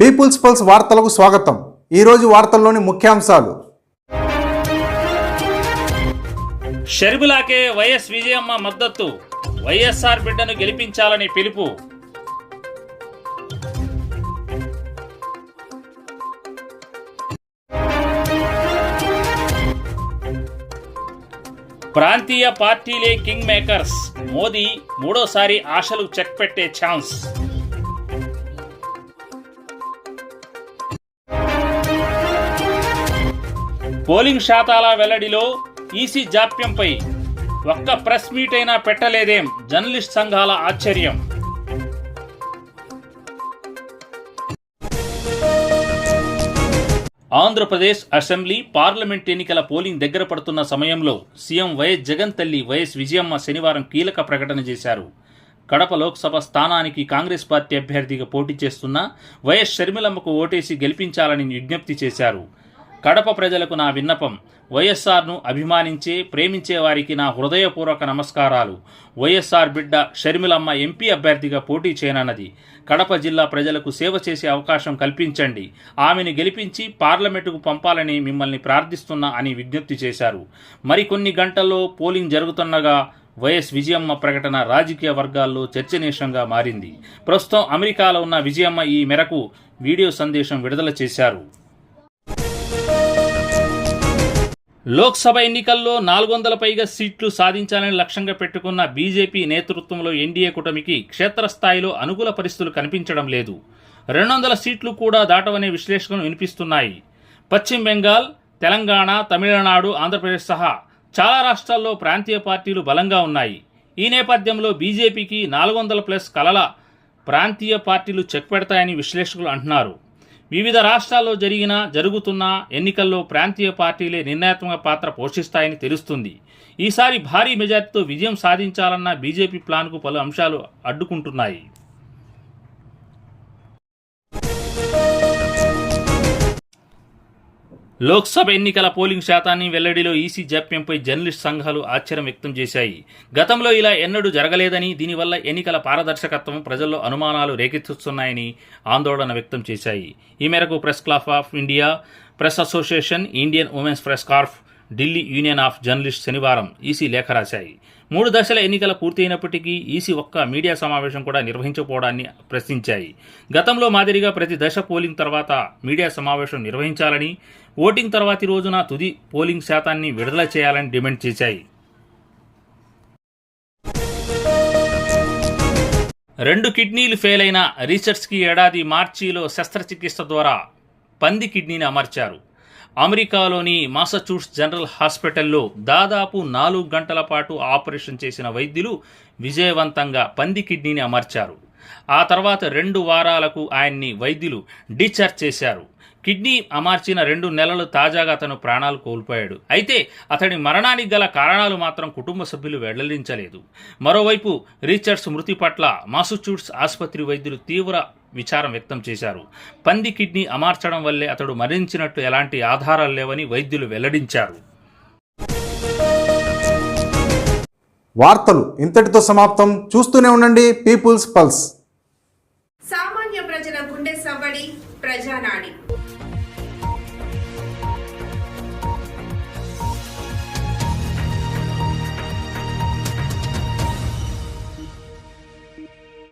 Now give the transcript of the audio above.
Peoples pulse వార్తలకు స్వాగతం. ఈరోజు వార్తల్లోని ముఖ్యాంశాలు. షర్మిలాకే వైఎస్ విజయమ్మ మద్దతు. వైఎస్ఆర్ బిడ్డను గెలిపించాలని పిలుపు. ప్రాంతీయ పార్టీలే కింగ్ మేకర్స్. మోదీ మూడోసారి ఆశలు చెక్ పెట్టే ఛాన్స్. పోలింగ్ శాతాల వెల్లడిలో ఈసీ జాప్యంపై ఒక్క ప్రెస్ మీట్ అయినా పెట్టలేదేం జర్నలిస్ట్ సంఘాల ఆశ్చర్యం. ఆంధ్రప్రదేశ్ అసెంబ్లీ పార్లమెంట్ ఎన్నికల పోలింగ్ దగ్గర పడుతున్న సమయంలో సీఎం వైఎస్ జగన్ తల్లి వైఎస్ విజయమ్మ శనివారం కీలక ప్రకటన చేశారు. కడప లోక్సభ స్థానానికి కాంగ్రెస్ పార్టీ అభ్యర్థిగా పోటీ చేస్తున్న వైఎస్ షర్మిలమ్మకు ఓటేసి గెలిపించాలని విజ్ఞప్తి చేశారు. కడప ప్రజలకు నా విన్నపం. వైఎస్ఆర్ను అభిమానించే ప్రేమించే వారికి నా హృదయపూర్వక నమస్కారాలు. వైఎస్ఆర్ బిడ్డ షర్మిలమ్మ ఎంపీ అభ్యర్థిగా పోటీ చేయనన్నది. కడప జిల్లా ప్రజలకు సేవ చేసే అవకాశం కల్పించండి. ఆమెను గెలిపించి పార్లమెంటుకు పంపాలని మిమ్మల్ని ప్రార్థిస్తున్నా అని విజ్ఞప్తి చేశారు. మరికొన్ని గంటల్లో పోలింగ్ జరుగుతుండగా వైఎస్ విజయమ్మ ప్రకటన రాజకీయ వర్గాల్లో చర్చనీయంగా మారింది. ప్రస్తుతం అమెరికాలో ఉన్న విజయమ్మ ఈ మేరకు వీడియో సందేశం విడుదల చేశారు. లోక్సభ ఎన్నికల్లో నాలుగు వందల పైగా సీట్లు సాధించాలని లక్ష్యంగా పెట్టుకున్న బీజేపీ నేతృత్వంలో ఎన్డీఏ కూటమికి క్షేత్రస్థాయిలో అనుకూల పరిస్థితులు కనిపించడం లేదు. రెండు వందల సీట్లు కూడా దాటవనే విశ్లేషణలు వినిపిస్తున్నాయి. పశ్చిమ బెంగాల్ తెలంగాణ తమిళనాడు ఆంధ్రప్రదేశ్ సహా చాలా రాష్ట్రాల్లో ప్రాంతీయ పార్టీలు బలంగా ఉన్నాయి. ఈ నేపథ్యంలో బీజేపీకి నాలుగు వందల ప్లస్ కలల ప్రాంతీయ పార్టీలు చెక్ పెడతాయని విశ్లేషకులు అంటున్నారు. వివిధ రాష్ట్రాల్లో జరిగిన జరుగుతున్న ఎన్నికల్లో ప్రాంతీయ పార్టీలే నిర్ణయాత్మక పాత్ర పోషిస్తాయని తెలుస్తుంది. ఈసారి భారీ మెజార్టీతో విజయం సాధించాలన్న బీజేపీ ప్లాన్కు పలు అంశాలు అడ్డుకుంటున్నాయి. లోక్సభ ఎన్నికల పోలింగ్ శాతాన్ని వెల్లడిలో ఈసీ జాప్యంపై జర్నలిస్ట్ సంఘాలు ఆశ్చర్యం వ్యక్తం చేశాయి. గతంలో ఇలా ఎన్నడూ జరగలేదని దీనివల్ల ఎన్నికల పారదర్శకత్వం ప్రజల్లో అనుమానాలు రేకెత్తిస్తున్నాయని ఆందోళన వ్యక్తం చేశాయి. ఈ మేరకు press club of India press association Indian women's press corps Delhi union of journalist శనివారం ఈసీ లేఖ రాశాయి. మూడు దశల ఎన్నికల పూర్తయినప్పటికీ ఈసీ ఒక్క మీడియా సమావేశం కూడా నిర్వహించకపోవడాన్ని ప్రశ్నించాయి. గతంలో మాదిరిగా ప్రతి దశ పోలింగ్ తర్వాత మీడియా సమావేశం నిర్వహించాలని ఓటింగ్ తర్వాతి రోజున తుది పోలింగ్ శాతాన్ని విడుదల చేయాలని డిమాండ్ చేశాయి. రెండు కిడ్నీలు ఫెయిల్ అయిన రీసెర్చ్కి ఏడాది మార్చిలో శస్త్రచికిత్స ద్వారా పంది కిడ్నీని అమర్చారు. అమెరికాలోని మాసచ్యూట్స్ జనరల్ హాస్పిటల్లో దాదాపు నాలుగు గంటల పాటు ఆపరేషన్ చేసిన వైద్యులు విజయవంతంగా పంది కిడ్నీని అమర్చారు. ఆ తర్వాత రెండు వారాలకు ఆయన్ని వైద్యులు డిశ్చార్జ్ చేశారు. కిడ్నీ అమర్చిన రెండు నెలలు తాజాగా అతను ప్రాణాలు కోల్పోయాడు. అయితే అతడి మరణానికి గల కారణాలు మాత్రం కుటుంబ సభ్యులు వెల్లడించలేదు. మరోవైపు రీచర్డ్స్ మృతి పట్ల మాసచ్యూట్స్ ఆసుపత్రి వైద్యులు తీవ్ర విచారం వ్యక్తం చేశారు. పంది కిడ్నీ అమార్చడం వల్లే అతడు మరణించినట్టు ఎలాంటి ఆధారాలు లేవని వైద్యులు వెల్లడించారు. వార్తలు ఇంతటితో సమాప్తం. చూస్తూనే ఉండండి పీపుల్స్ పల్స్. సామాన్య ప్రజల గుండె సవ్వడి ప్రజానాడి.